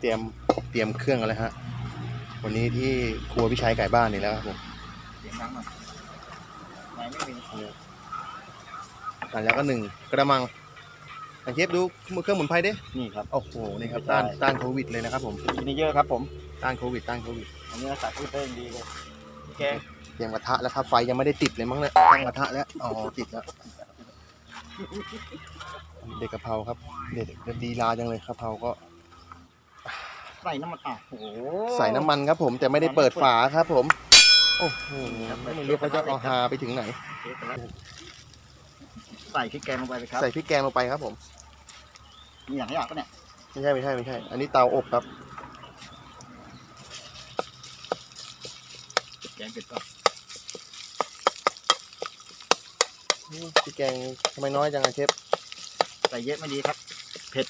เตรียมเตรียมเครื่องกันแล้วฮะ วันนี้ที่ครัวพี่ชายไก่บ้านนี่แล้วครับผมเสียงดังหน่อยไหนไม่มีอะแล้วก็หนึ่งกระมังอะเชฟดูเครื่องหมุนไพรดินี่ครับ โอ้โห นี่ครับต้านต้านโควิดเลยนะครับผมกินเยอะครับผม ต้านโควิด ต้านโควิด อันนี้รักษาพืชได้อย่างดีเลยแกงเตรียมกระทะแล้วครับ ไฟยังไม่ได้ติดเลยมั้งเนี่ยตั้งกระทะแล้ว อ๋อ ติดแล้ว เด็กกะเพราครับ เด็ดเด็ดดีลาจังเลยกะเพราก็ ใส่น้ำมันอะโอ้โหใส่น้ำมันครับผมแต่ไม่ได้เปิดฝาครับผม โอ้โหไม่รู้เขาจะเอาฮาไปถึงไหน ใส่พริกแกงลงไปเลยครับใส่พริกแกงลงไปครับผม มีอย่างขยะปะเนี่ยไม่ใช่ไม่ใช่ไม่ใช่ อันนี้เตาอบครับ แกงเผ็ดก่อนพริกแกงทำไมน้อยจังอะเชฟ ใส่เยอะไม่ดีครับ เผ็ด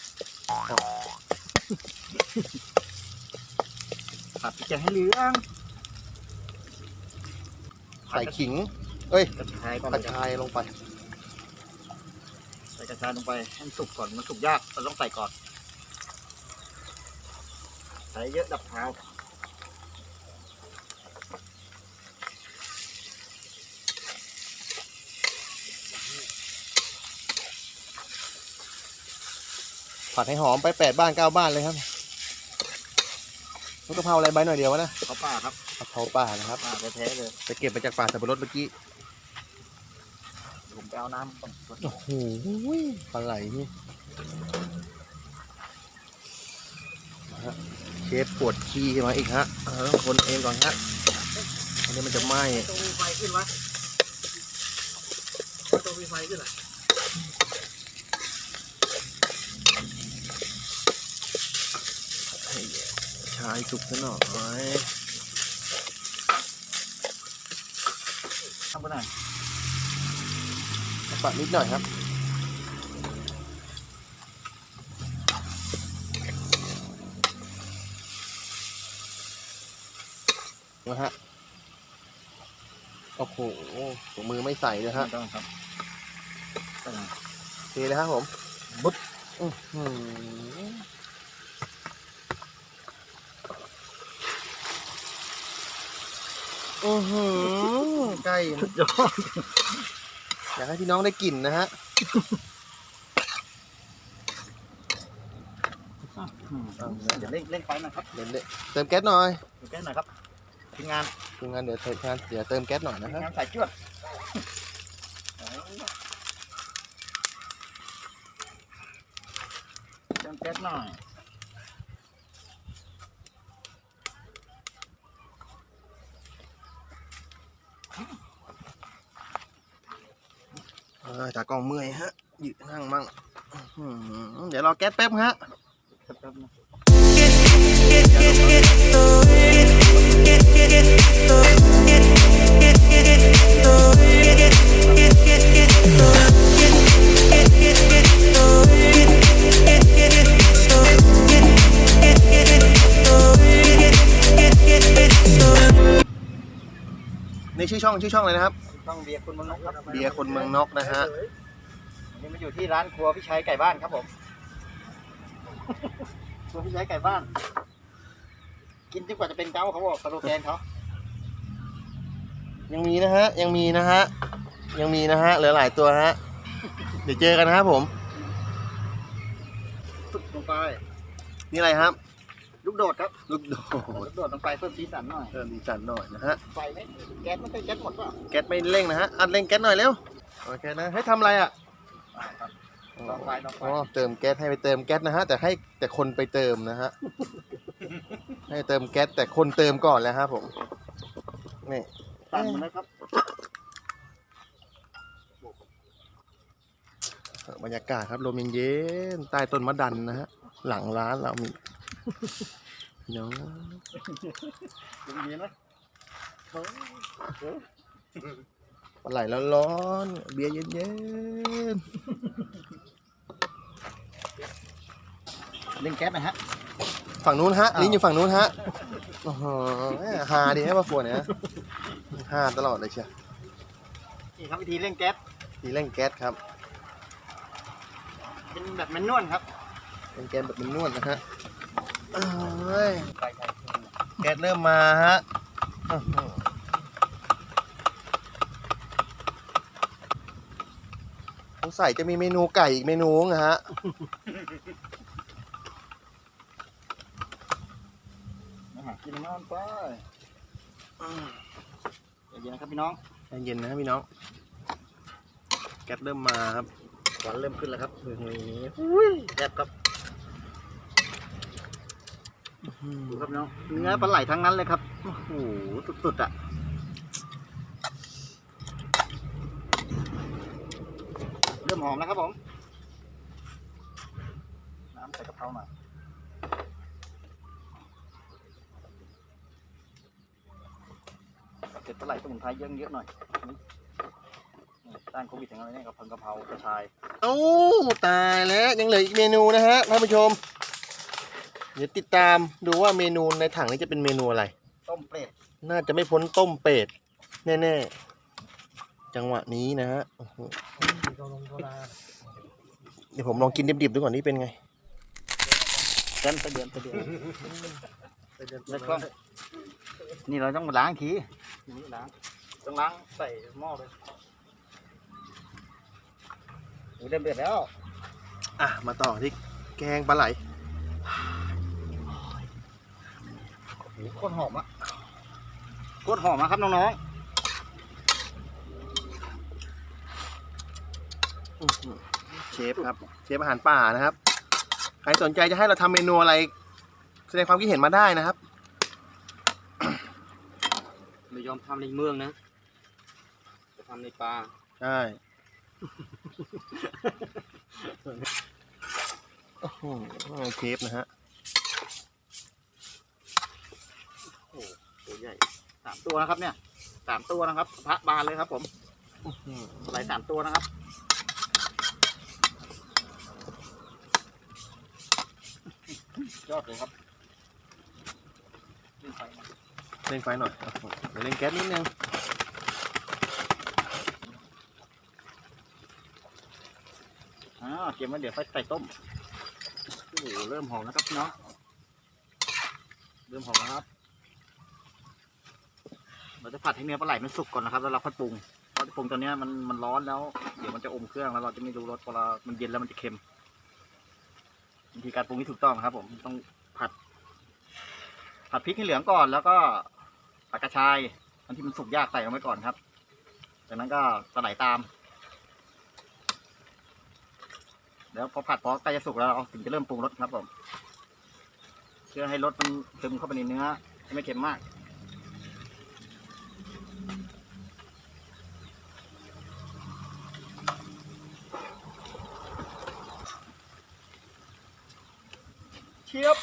ผัดพริกแกงให้เหลืองใส่ขิง เอ้ยกระชายก่อนกเลระยครับชายลงไป ใส่กระชายลงไปให้มันสุกก่อนมันสุกยากเราต้องใส่ก่อนใส่เยอะดับเท้าผัดให้หอมไปแปดบ้านเก้าบ้านเลยครับลู กกะเพราอะไรใบหน่อยเดียววะนะเขาป่าครับกะเพราป่านะครับป่าแท้ๆเลยไปเก็บมาจากป่าสับปะรดเมื่อกี้ผมไปเอาน้ำก่อนโอ้โหปลาไหลนี่นะฮะเชฟปวดขี้มาอีกฮะเราต้องคนเองก่อนฮะอันนี้มันจะไหม้ตรงมีไฟขึ้นวะตรงมีไฟขึ้นอะให้ายสุกซะหน่อยทำไปไหนอยปัดนิดหน่อยครับนะฮะ โอ้โหถุงมือไม่ใส่เลยฮะไม่ต้องครับไปไหนเทเลยครับผม บุ๊ด อื้อหืออือหือใกล้สุดยอดอยากให้พี่น้องได้กลิ่นนะฮะเดี๋ยวเร่งเร่งไฟหนะครับเดี๋ยวเดี๋ยวเติมแก๊สหน่อยดูแก๊สหน่อยครับทีมงานทีมงานเดี๋ยวเติมงานเดี๋ยวเติมแก๊สหน่อยทีนะมครับงานใส่จวดเติมแก๊สหน่อย อตากล้องเมื่อยฮะยืดนั่งมั่งเดี๋ยวรอแก๊สแป๊บฮะแป๊บๆนะในชื่อช่องชื่อช่องเลยนะครับ ต้องเบียร์คุณเมืองนกครับเบียร์คนเมืองนอกนะฮะ วันนี้มาอยู่ที่ร้านครัวพี่ชัยไก่บ้านครับผม ครัวพี่ชัยไก่บ้าน กินจนกว่าจะเป็นเก้าเขาบอกสโลแกนเขายังมีนะฮะ ยังมีนะฮะ ยังมีนะฮะ เหลือหลายตัวฮะ เดี๋ยวเจอกันนะครับผมฝึกลงไป นี่อะไรครับ ลูกโดดครับลูกโดดลูกโดดลงไปเพิ่มสีสันหน่อยเพิ่มสีสันหน่อยนะฮะไฟไหมแก๊สไม่ใช่แก๊สหมดเปล่ะแก๊สไม่เร่งนะฮะอัดเร่งแก๊สหน่อยเร็วโอเคนะให้ทำอะไรอะครับลองไฟลองไฟอ๋อเติมแก๊สให้ไปเติมแก๊สนะฮะแต่ให้แต่คนไปเติมนะฮะให้เติมแก๊สแต่คนเติมก่อนแล้วครับผมนี่ตั้งมันนะครับบรรยากาศครับลมเย็นๆใต้ต้นมะดันนะฮะหลังร้านเรามี พี่น้องดูดีไหมปลาไหลแล้วร้อนๆเบียร์เย็นเล่นแก๊สนะฮะๆฝั่งนู้นฮะลิ้นอยู่ฝั่งนู้นฮะโอ้โหฮาดีให้ปลาฝนเนี่ยฮาตลอดเลยเชียวนี่ครับวิธีเล่นแก๊สทีเร่งแก๊สครับ เป็นแบบแมนนวลครับ เป็นแก๊สแบบเป็นนวดนะฮะ เอ้ยไก่ไก่แก๊สเริ่มมาฮะอื้อหือสงสัยจะมีเมนูไก่อีกเมนูนะฮะ มาหากินน้ำไปใจเย็นนะครับพี่น้องใจเย็นนะพี่น้อง แก๊สเริ่มมาครับควันเริ่มขึ้นแล้วครับแซ่บครับ ดูครับน้องเนื้อปลาไหลทั้งนั้นเลยครับโอ้โหสุดๆอะเริ่มหอมแล้วครับผมน้ำใส่กะเพราหน่อยเผ็ดปลาไหลสมุนไพรเยอะๆหน่อยต้านโควิดอย่างไรเนี่ยกะเพรากะเพรากระชายเอ้ตายแล้วยังเหลืออีกเมนูนะฮะท่านผู้ชม ดี๋ยวติดตามดูว่าเมนูในถังนี้จะเป็นเมนูอะไร ต้มเปรตน่าจะไม่พ้นต้มเป็ดแน่ๆ จังหวะนี้นะฮะโอ้โหเดี๋ยวผมลองกินดิบๆดูก่อนนี่เป็นไงเดือนไปเดือนไปเดือนแล้วก็นี่เราต้องมาล้างทีนี่ล้างต้องล้างใส่หม้อเลยโอ้ยเริ่มเดือดแล้ว อะ มาต่อที่แกงปลาไหล โอ้โหโคตรหอมอะโคตรหอมอะครับน้องเชฟครับ เชฟอาหารป่านะครับ ใครสนใจจะให้เราทำเมนูอะไร แสดงความคิดเห็นมาได้นะครับ ไม่ยอมทำในเมืองนะ จะทำในป่าใช่ โอ้โหเชฟนะฮะ ๆตัว ใหญ่สามตัวนะครับ เนี่ยสามตัวนะครับพระบานเลยครับ ผมไหลสามตัวนะครับยอดเลยครับขึ้นไปนะเร่งไฟหน่อยโอ้โหเดี๋ยวเร่งแก๊สนิดนึงอ่าเตรียมไว้เดี๋ยวค่อยใส่ต้มโอ้โหเริ่มหอมแล้วครับพี่น้องเริ่มหอมแล้วครับ เราจะผัดให้เนื้อปลาไหลมันสุกก่อนนะครับแล้วเราค่อยปรุงเพราะปรุงตอนนี้มันมันร้อนแล้ว เดี๋ยวมันจะอมเครื่องแล้วเราจะไม่รู้รสพอเรามันเย็นแล้วมันจะเค็มวิธีการปรุงที่ถูกต้องครับ ผมต้องผัด ผัดพริกให้เหลืองก่อน แล้วก็ผัดกระชายอันที่มันสุกยากใส่ลงไปก่อนครับ จากนั้นก็ปลาไหลตาม แล้วพอผัดพอใกล้จะสุกแล้วเราถึงจะเริ่มปรุงรสครับผมเพื่อให้รสมันซึมเข้าไปในเนื้อให้ไม่เค็มมาก เชียบ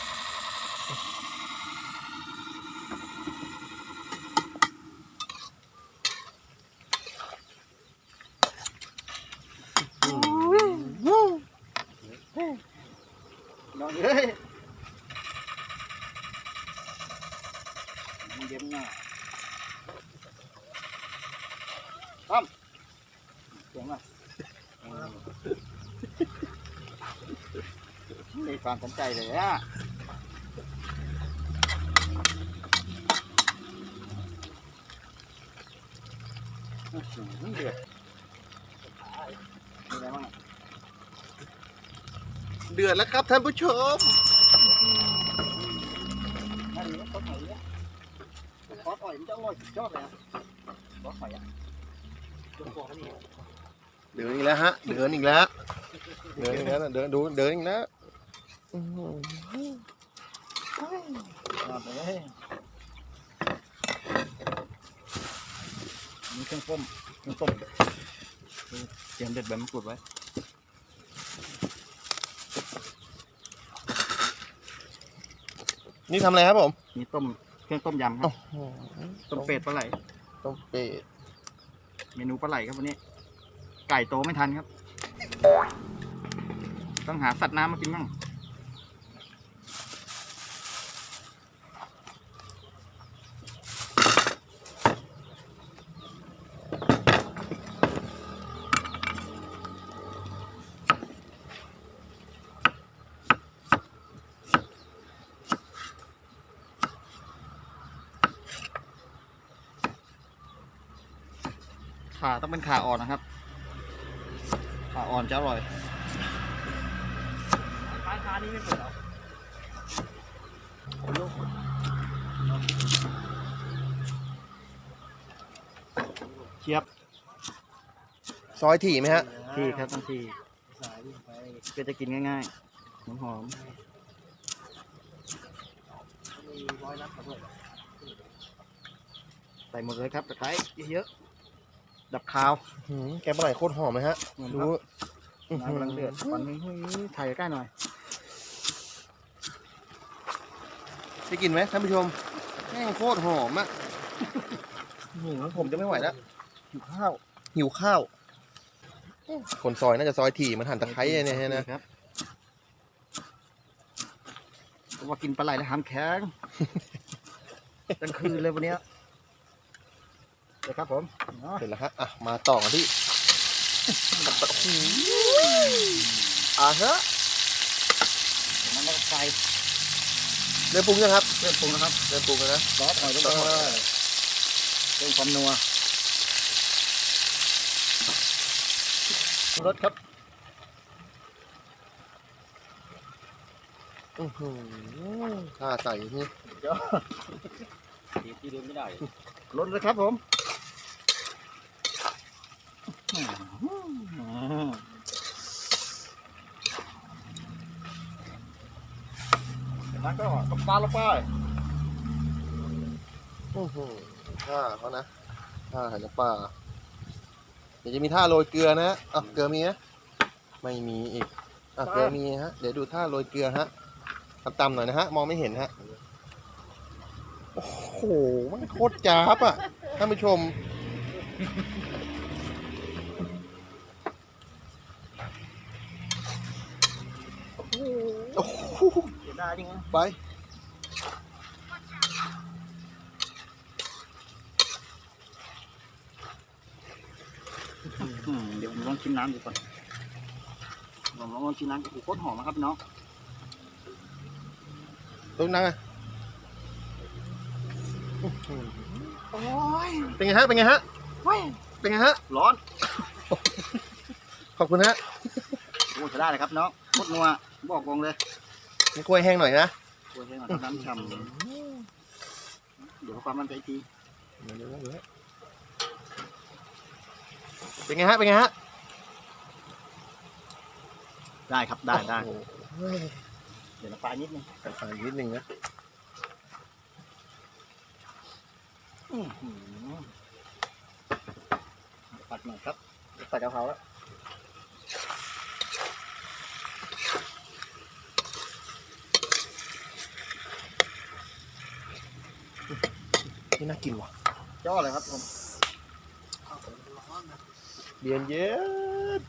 น้องเอ้ยมันเย็นหน่อยตั้มเสียงอะมี ความสนใจเลยอะอื้อหือเดือดมีอะไรบ้างอะเดือดแล้วครับท่านผู้ชม นั่นนี่ซอสหอยเนี่ยซอสหอยมันจะอร่อยสุดยอดเลยนะซอสหอยอะลงคอเขานี่ เดินอีกแล้วฮะ เดินอีกแล้ว เดินอีกแล้วนะเดินดูเดินอีกแล้ว อื้อหือยอดเลยมีเครื่องต้มเครื่องต้มเตรียมเด็ดใบมะกรูดไว้นี่ทำอะไรครับผมมีต้มเครื่องต้มยำครับ ต้มเป็ดปลาไหล ต้มเป็ด เมนูปลาไหลครับวันนี้ ไก่โตไม่ทันครับ ต้องหาสัตว์น้ำมากินบ้าง ขาต้องเป็นขาอ่อนนะครับ ขาอ่อนจะอร่อยปลายขานี้ไม่เปิดหรอเชียบซอยถี่ไหมฮะ ทีครับต้องทีเพื่อจะกินง่ายๆหอมหอมๆใส่หมดเลยครับตะไคร้เยอะๆ ดับคาวหืมแกงปลาไหลโคตรหอมเลยฮะเหมือนดูครับน้ำกำลังเดือดปันนี้ถ่ายใกล้หน่อยได้กินไหมท่านผู้ชมแม่งโคตรหอมอะหืมผมจะไม่ไหวแล้วหิวข้าวหิวข้าวคนซอยน่าจะซอยถี่เหมันหั่นตะไคร้เนี่ยฮะนะครับว่ากินปลาไหลแล้วหามแข็งกลางคืนเลยวันเนี้ย เดี๋ยวครับผมเนาะเสร็จแล้วฮะอะมาต่อกันที่อ่าฮะเดี๋ยวมันก็ไฟเริ่มปรุงยังครับเริ่มปรุงนะครับเริ่มปรุงแล้วนะซอสหน่อยลงไปเพิ่มความนัวรสครับอื้อหือถ้าใส่นี่ทีที่เดินไม่ได้รสเลยครับผม แล้วก็ตบปลาลงไปอื้อหือท่าเขานะท่าไข่น้ำปลาเดี๋ยวจะมีท่าโรยเกลือนะอะเกลือมีไหมไม่มีอีกอะเกลือมีฮะ เดี๋ยวดูท่าโรยเกลือฮะต่ำๆหน่อยนะฮะ มองไม่เห็นฮะ โอ้โห มันโคตรจ้าบอะ ท่านผู้ชม โอ้โห เสียดายจริงนะไป อืมเดี๋ยวผมลองชิมน้ำดูก่อนลองลองชิมน้ำโอ้โหโคตรหอมนะครับพี่น้องตรงนั้นอะโอ้ยเป็นไงฮะ เป็นไงฮะเว้ยเป็นไงฮะ ร้อนขอบคุณฮะ โอ้ใช้ได้เลยครับน้องโคตรนัวบอกกงเลย มีกล้วยแห้งหน่อยนะโอ้ยให้มาน้ำฉ่ำเดี๋ยวความมั่นใจอีกทีเป็นไงฮะเป็นไงฮะได้ครับได้ได้โอ้โหเดี๋ยวน้ำปลานิดนึงแต่ฟังนิดนึงนะอื้อหือปัดหน่อยครับใส่กะเพราแล้ว นี่น่ากินว่ะจ้อเลยครับผมเบียนเย็ด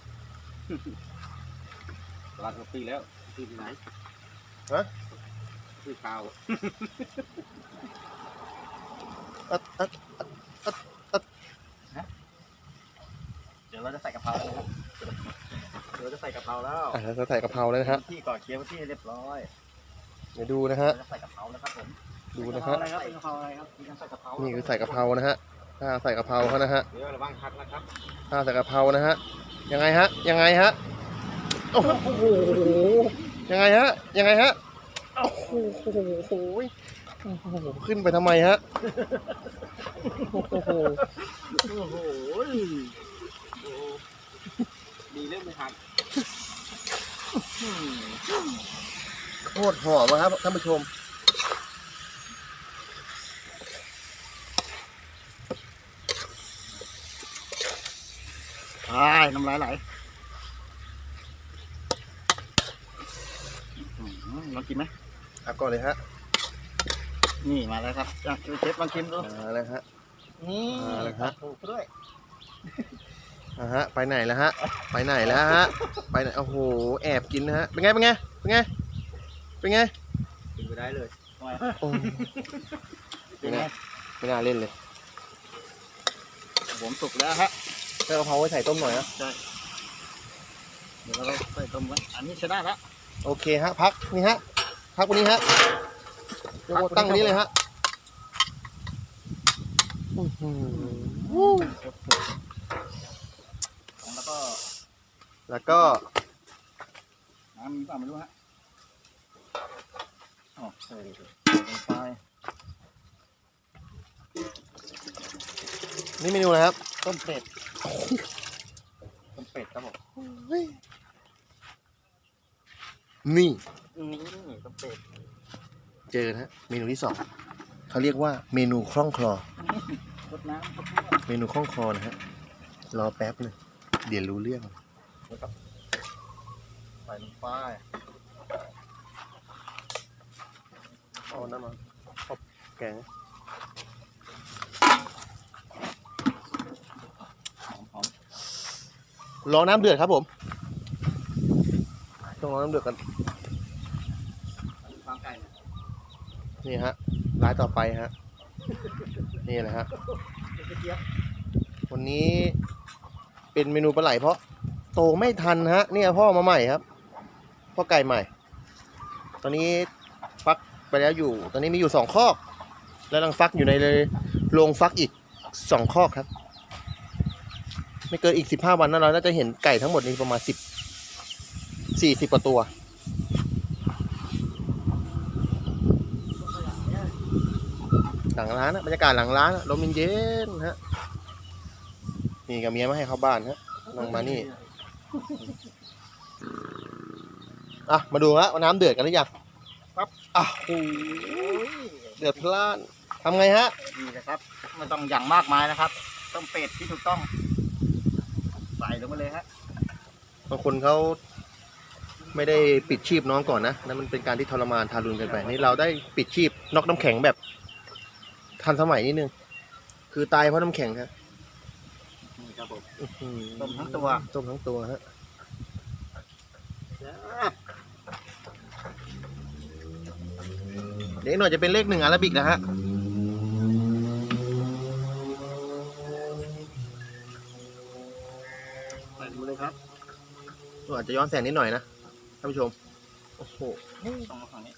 ตลาดปีแล้วปีที่ไหนฮะปีข้าวอัดอัดเดี๋ยวเราจะใส่กะเพราแล้วนะครับเดี๋ยวเราจะใส่กะเพราแล้วอะเราใส่กะเพราเลยนะฮะที่ก่อนเคลียร์พื้นที่ให้เรียบร้อยเดี๋ยวดูนะฮะเราจะใส่กะเพราแล้วครับผม ดูนะฮะอะไรครับเป็นกะเพราอะไรครับใส่กะเพรานี่คือใส่กะเพรานะฮะถ้าใส่กะเพราเขานะฮะเดี๋ยวระวังคักนะครับถ้าใส่กะเพรานะฮะยังไงฮะยังไงฮะโอ้โหยังไงฮะยังไงฮะโอ้โหขึ้นไปทำไมฮะโอ้โหดีเรื่องไม่หักโคตรหอมอะครับท่านผู้ชม ใช่น้ำลายไหลอื้อหือลองกินไหมอะก่อนเลยฮะ นี่มาแล้วครับอะเชฟลองชิมดูมาเลยฮะ นี่มาแล้วครับ ถูกด้วยอะฮะ ไปไหนแล้วฮะ ไปไหนแล้วฮะ ไปไหน โอ้โห แอบกินนะฮะ เป็นไง เป็นไง เป็นไง เป็นไง กินไปได้เลยโอ้ยเป็นไงไม่น่าเล่นเลย ผมสุกแล้วฮะ เจ้ากะเพราไว้ใส่ต้มหน่อยนะ ใช่เดี๋ยวเราใส่ต้มไว้อันนี้ใช้ได้แล้ว โอเคฮะ พักนี่ฮะ พักวันนี้ฮะเดี๋ยวตั้งวันนี้เลยฮะอื้อหือแล้วก็น้ำมีเปล่าไม่รู้ฮะอ๋อใส่ลงไป นี่เมนูอะไรครับ ต้มเป็ด ต้มเป็ดครับผมนี่นี่ต้มเป็ด เจอนะฮะเมนูที่สองเขาเรียกว่าเมนูคล่องคลอรดน้ำรดน้เมนูคล่องคลอนะฮะ รอแป๊บหนึงเดี๋ยวรู้เรื่องำใส่ลงไปเอาน้ำมาเอาแกง หอมหอม รอน้ำเดือดครับผมต้องรอน้ำเดือดกันวางไก่นี่ฮะร้ายต่อไปฮะ นี่แหละฮะวันนี้เป็นเมนูปลาไหลเพราะโตไม่ทันฮะ เนี่ยพ่อมาใหม่ครับ พ่อไก่ใหม่ ตอนนี้ฟักไปแล้วอยู่ ตอนนี้มีอยู่สองคอก แล้วกำลังฟักอยู่ในโรงฟักอีกสองคอกครับ ไม่เกินอีกสิบห้าวันนั้นเราน่าจะเห็นไก่ทั้งหมดนี้ประมาณสิบสี่สิบกว่าตัว หลังร้านนะบรรยากาศหลังร้านนะลมเย็นๆฮะนี่กับเมียมาให้เข้าบ้านฮะนั่งมานี่อะมาดูฮะว่าน้ำเดือดกันหรือยังครับอะโอ้โหเดือดพล่านทำไงฮะ นี่นะครับไม่ต้องอย่างมากมายนะครับ ต้มเป็ดที่ถูกต้องใส่ ลงไปเลยฮะบางคนเขาไม่ได้ปิดชีพน้องก่อนนะนั่นมันเป็นการที่ทรมานทารุณเกินไปนี่เราได้ปิดชีพนอกน้ำแข็งแบบ ทันสมัยนิดนึงคือตายเพราะน้ำแข็งครับนี่ครับผมอื้อหือต้มทั้งตัวต้มทั้งตัวฮะเดี๋ยวอีกหน่อยจะเป็นเลขหนึ่งอาราบิกนะฮะ อาจจะย้อนแสงนิดหน่อยนะท่านผู้ชม โอ้โหต้องเอาฝั่งนี้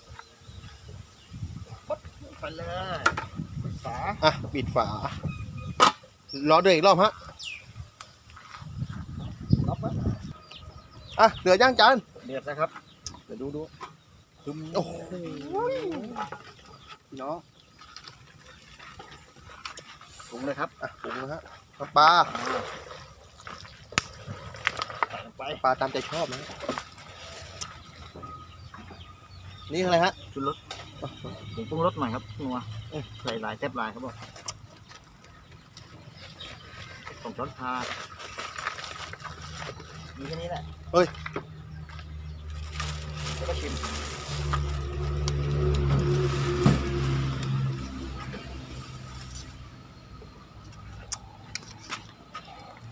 ปุ๊บไปเลยฝาอะปิดฝารอเดือดอีกรอบฮะล็อกไว้อะเดือดย่างจานเดือดนะครับ เดี๋ยวดูดูจุ่มโอ้โหพี่น้องปรุงเลยครับอะปรุงนะฮะน้ำปลาใส่ลงไปปลาตามใจชอบนะฮะนี่อะไรฮะชุดรสผมปรุงรสหน่อยครับนัวเอ้ยใส่หลายแซ่บหลายครับบอกสองช้อนชามีแค่นี้แหละ เฮ้ยแล้วก็ชิม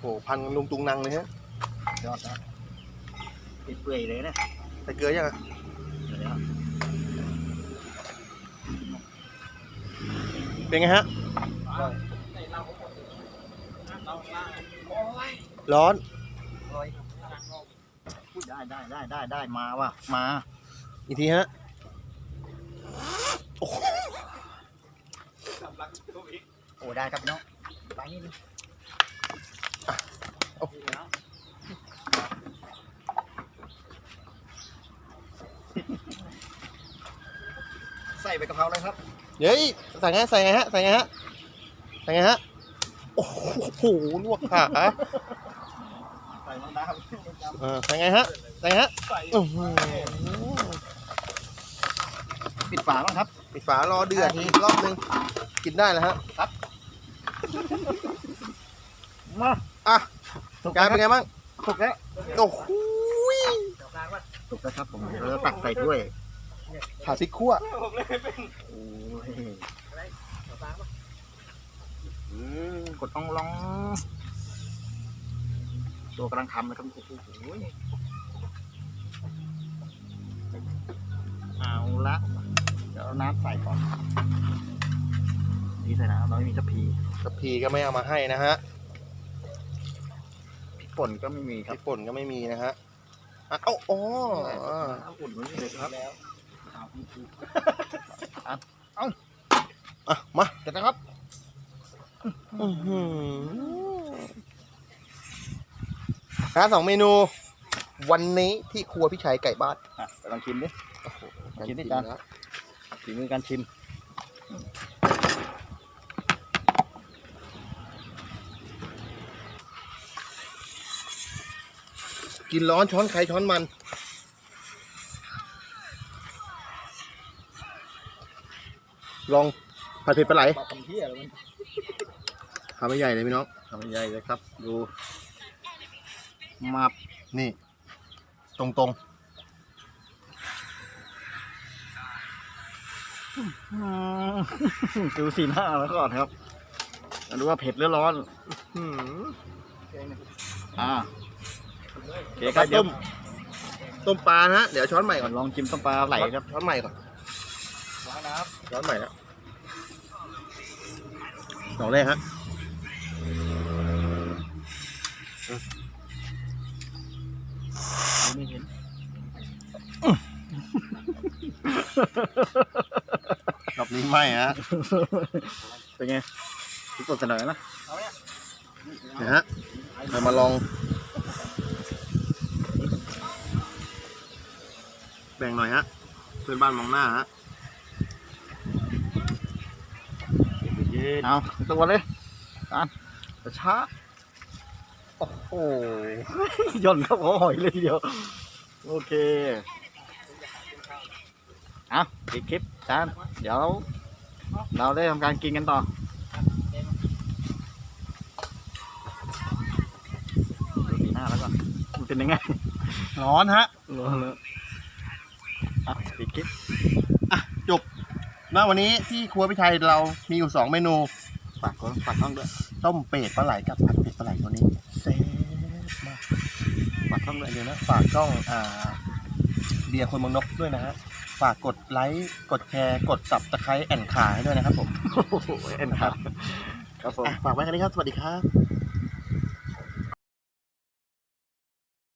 โอ้โหพันกันลุงตุงนังเลยฮะยอดนะ เปื่อยๆเลยนะใส่เกลือยังอะเดี๋ยวนะครับเป็นไงฮะ ร้อนพูดได้ได้ได้ได้ได้มาว่ะมา อีกทีฮะโอ้โหโอ้ได้ครับพี่น้องไปนี่ ใส่ใบกะเพราเลยครับเดี๋ยวอีกใส่ไงใส่ไงฮะใส่ไงฮะใส่ไงฮะโอ้โหลวกขาใส่มะนาวเออใส่ไงฮะใส่ไงฮะใส่อื้อหือปิดฝาบ้างครับ ปิดฝารอเดือดอีกรอบนึงกินได้แล้วฮะมาอะถูกกาแล้ยวเป็นไงบ้างถูกแล้วโอ้โหถูกแล้วครับผมเราจะตักใส่ถ้วย ผ่าพริกคั่วโอ้ยกดต้องลองตัวกำลังทำเลยครับโอ้โหเอาละเดี๋ยวเอาน้ำใส่ก่อนนี่ใส่น้ำเราไม่มีกะพีกะพีก็ไม่เอามาให้นะฮะพริกป่นก็ไม่มีพครัริบกป่นก็ไม่มีนะฮะอะเอ้าอ๋ออ่าน้ำอุ่นไม่มีเลยครับ แล้ว อะมาเสร็จแล้วครับอื้อหือร้านสองเมนู วันนี้ที่ครัวพี่ชัยไก่บ้านอะไปลองชิมดิโอ้โหกินได้จริงจานนะฝีมือการชิมกินร้อนช้อนใครช้อนมัน ลองผัดเผ็ดปลาไหลปลาคำเที่ยเลยทำให้ใหญ่เลยพี่น้องทำใหญ่เลยครับ ดูมับนี่ ตรงตรงอืมดูสีหน้าแล้วก่อนครับมาดูว่าเผ็ดหรือร้อนๆหืมอ่าโอเคเดี๋ยวครับเดี๋ยต้วมต้มปลานะฮะเดี๋ยวช้อนใหม่ก่อนลองชิมต้มปลาไหลครับช้อนใหม่ก่อนล้างน้ช้อนใหม่แล้วดอกแรกฮะำไม่เห็นดอกนี้ไม่ฮะ เป็นไงพี่กดเสนอนะนะฮะเรามาลอง แบ่งหน่อยฮะ เพื่อนบ้านมองหน้าฮะ เอาตัวเลยการช้าโอ้โหย่นเข้าหัวหอยเลยทีเดียว โอเคเอาอีกคลิปจานเดี๋ยว เราได้ทำการกินกันต่อดูสีหน้าแล้วก่อนมันเป็นยังไง ร้อนฮะรอเลยอะอีกคลิป ณวันนี้ที่ครัวพี่ชัยเรามีอยู่สองเมนูฝากกดฝากช่องด้วยต้มเป็ดปลาไหลกับผัดเผ็ดปลาไหลตัวนี้เซ็มากฝากช่องด้วยเดี๋ยวนะฝากช่องอ่าเบียร์คนเมืองนกด้วยนะฮะฝากกดไลค์กดแชร์กดสับตะไคร้แอนขาให้ด้วยนะครับผมโอ้โหเอ็นครับครับผมอะฝากไว้กันนี้ครับสวัสดีครับ